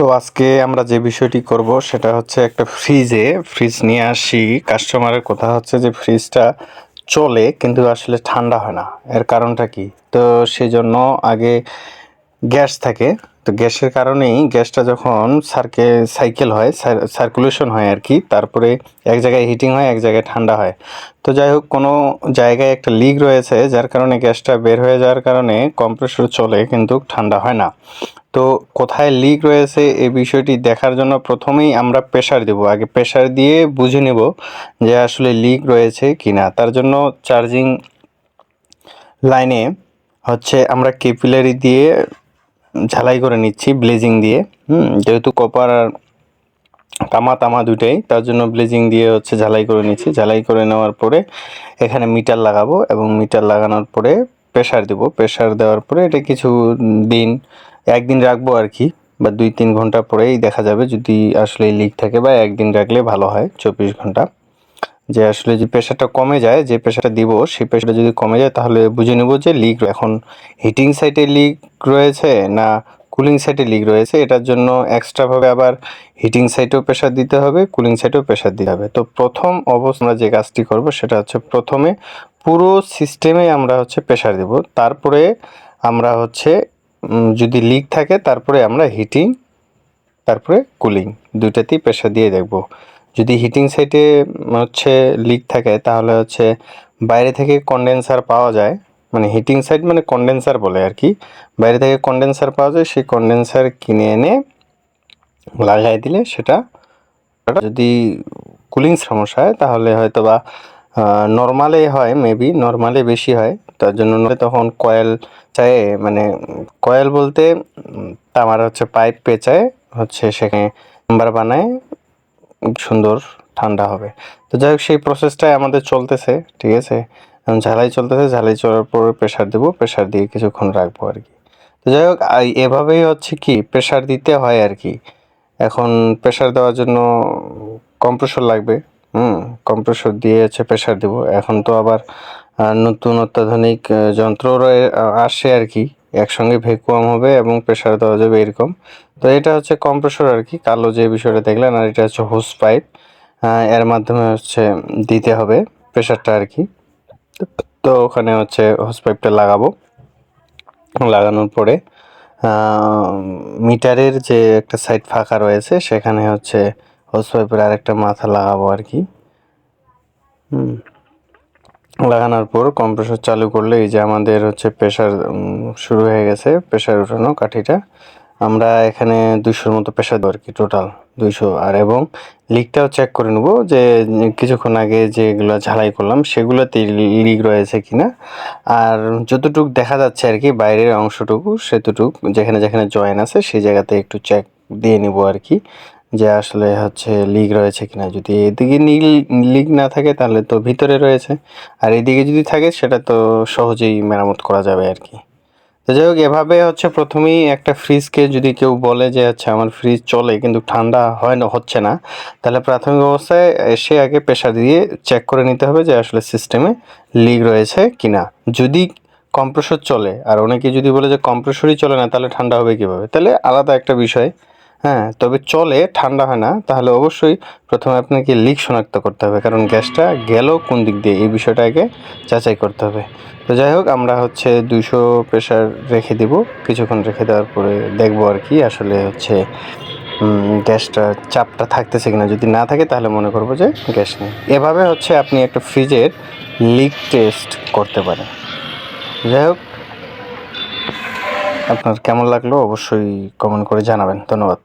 তো আজকে আমরা যে বিষয়টি করব সেটা হচ্ছে একটা ফ্রিজে ফ্রিজ নিয়ে আসি। কাস্টমারের কথা হচ্ছে যে ফ্রিজটা চলে কিন্তু আসলে ঠান্ডা হয় না। এর কারণটা কি? তো সেজন্য আগে গ্যাস থাকে। তো গ্যাসের কারণেই গ্যাসটা যখন সার্কে সাইকেল হয় সার্কুলেশন হয় আর কি, তারপরে এক জায়গায় হিটিং হয়, এক জায়গায় ঠান্ডা হয়। তো যাই হোক, কোনো জায়গায় একটা লিক রয়েছে, যার কারণে গ্যাসটা বের হয়ে যাওয়ার কারণে কম্প্রেসর চলে কিন্তু ঠান্ডা হয় না। তো কোথায় লিক রয়েছে এই বিষয়টি দেখার জন্য প্রথমেই আমরা প্রেশার দেব। আগে প্রেশার দিয়ে বুঝে নেব যে আসলে লিক রয়েছে কি না তার জন্য চার্জিং লাইনে হচ্ছে আমরা কেপিলারি দিয়ে ঝালাই করে নিচ্ছি ব্লেজিং দিয়ে। হুম, যেহেতু কপার আর তামা তামা দুটাই তার জন্য ব্লেজিং দিয়ে হচ্ছে ঝালাই করে নিচ্ছি। ঝালাই করে নেওয়ার পরে এখানে মিটার লাগাবো এবং মিটার লাগানোর পরে প্রেশার দেবো। প্রেশার দেওয়ার পরে এটা কিছু দিন একদিন রাখব আর কি, বা দুই তিন ঘণ্টা পরেই দেখা যাবে যদি আসলে লিক থাকে, বা একদিন রাখলে ভালো হয় চব্বিশ ঘণ্টা। যে আসলে যে প্রেশারটা কমে যায়, যে প্রেশারটা দিব, সেই প্রেশারটা যদি কমে যায়, তাহলে বুঝে নেব যে লিক এখন হিটিং সাইটে লিক রয়েছে না কুলিং সাইটে লিক রয়েছে, এটার জন্য এক্সট্রাভাবে আবার হিটিং সাইটেও প্রেশার দিতে হবে কুলিং সাইটেও প্রেশার দিতে হবে। তো প্রথম অবস্থা আমরা যে কাজটি করব, সেটা হচ্ছে প্রথমে পুরো সিস্টেমে আমরা হচ্ছে প্রেশার দেব। তারপরে আমরা হচ্ছে যদি লিক থাকে, তারপরে আমরা হিটিং তারপরে কুলিং দুইটাতেই প্রেশার দিয়ে দেখব। যদি হিটিং সাইটে হচ্ছে লিক থাকে, তাহলে হচ্ছে বাইরে থেকে কন্ডেন্সার পাওয়া যায়। মানে হিটিং সাইড মানে কন্ডেন্সার বলে আর কি। বাইরে থেকে কন্ডেন্সার পাওয়া যায়, সেই কন্ডেন্সার কিনে এনে লাগাই দিলে সেটা, যদি কুলিং সমস্যা হয়, তাহলে হয়তো বা নর্মালে হয় মেবি নর্মালে বেশি হয়। তার জন্য নয় তখন কয়েল চায় মানে কয়েল বলতে তামার হচ্ছে পাইপ পেঁচায়, হচ্ছে সেখানে নাম্বার বানায়, সুন্দর, ঠান্ডা হবে। তো যাই হোক, সেই প্রসেসটাই আমাদের চলতেছে, ঠিক আছে? ঝালাই চলতেছে, ঝালাই চলার পর প্রেশার দেবো প্রেশার দিয়ে কিছুক্ষণ রাখব আর কি। তো যাই হোক এভাবেই হচ্ছে কি প্রেশার দিতে হয় আর কি। এখন প্রেশার দেওয়ার জন্য কম্প্রেসর লাগবে। হুম কম্প্রেসর দিয়ে হচ্ছে প্রেশার দেবো। এখন তো আবার নতুন অত্যাধুনিক যন্ত্র আসে আর কি। একসঙ্গে ভ্যাকুয়াম হবে এবং প্রেশার দেওয়া যাবে এরকম। তো এটা হচ্ছে কম্প্রেসর আর কি, কালো যে বিষয়টা দেখলেন, আর এটা হচ্ছে হোস পাইপ এর মাধ্যমে হচ্ছে দিতে হবে প্রেশারটা আর কি। তো ওখানে হচ্ছে হোস পাইপটা লাগাবো। লাগানোর পরে মিটারের যে একটা সাইড ফাঁকা রয়েছে, সেখানে হচ্ছে হোস পাইপের আরেকটা মাথা লাগাবো আর কি। হুম। লাগানোর পর কম্প্রেসর চালু করলে এই যে আমাদের হচ্ছে প্রেশার শুরু হয়ে গেছে প্রেশার উঠানো কাঠিটা। আমরা এখানে দুইশোর মতো প্রেশার দেবো আর কি টোটাল দুইশো। আর এবং লিকটাও চেক করে নেব যে কিছুক্ষণ আগে যেগুলো ঝালাই করলাম সেগুলোতে লিক রয়েছে কি না আর যতটুকু দেখা যাচ্ছে আর কি, বাইরের অংশটুকু, সেতটুকু, যেখানে যেখানে জয়েন আছে, সেই জায়গাতে একটু চেক দিয়ে নেব আর কি। যে আসলে হচ্ছে লিক রয়েছে কিনা। যদি এদিকে নীল লিক না থাকে তাহলে তো ভিতরে রয়েছে। আর এদিকে যদি থাকে সেটা তো সহজেই মেরামত করা যাবে আর কি। তো যাই হোক, এভাবে হচ্ছে প্রথমেই একটা ফ্রিজকে যদি কেউ বলে যে আচ্ছা আমার ফ্রিজ চলে কিন্তু ঠান্ডা হয় না, হচ্ছে না, তাহলে প্রাথমিক অবস্থায় এসে আগে প্রেশার দিয়ে চেক করে নিতে হবে যে, আসলে সিস্টেমে লিক রয়েছে কিনা। যদি কম্প্রেসর চলে, আর অনেকে যদি বলে যে কম্প্রেসরই চলে না, তাহলে ঠান্ডা হবে কীভাবে? তাহলে আলাদা একটা বিষয়। হ্যাঁ তবে চলে, ঠান্ডা হয় না, তাহলে অবশ্যই প্রথমে আপনাকে লিক শনাক্ত করতে হবে, কারণ গ্যাসটা গেল কোন দিক দিয়ে, এই বিষয়টা আগে যাচাই করতে হবে। তো যাই হোক, আমরা হচ্ছে দুইশো প্রেশার রেখে দিব, কিছুক্ষণ রেখে দেওয়ার পরে দেখব আর কি, আসলে হচ্ছে গ্যাসটা, চাপটা থাকতেছে কিনা, যদি না থাকে তাহলে মনে করব যে গ্যাস নেই। এভাবে হচ্ছে আপনি একটা ফ্রিজের লিক টেস্ট করতে পারেন। যাই হোক আপনার কেমন লাগল অবশ্যই কমেন্ট করে জানাবেন। ধন্যবাদ।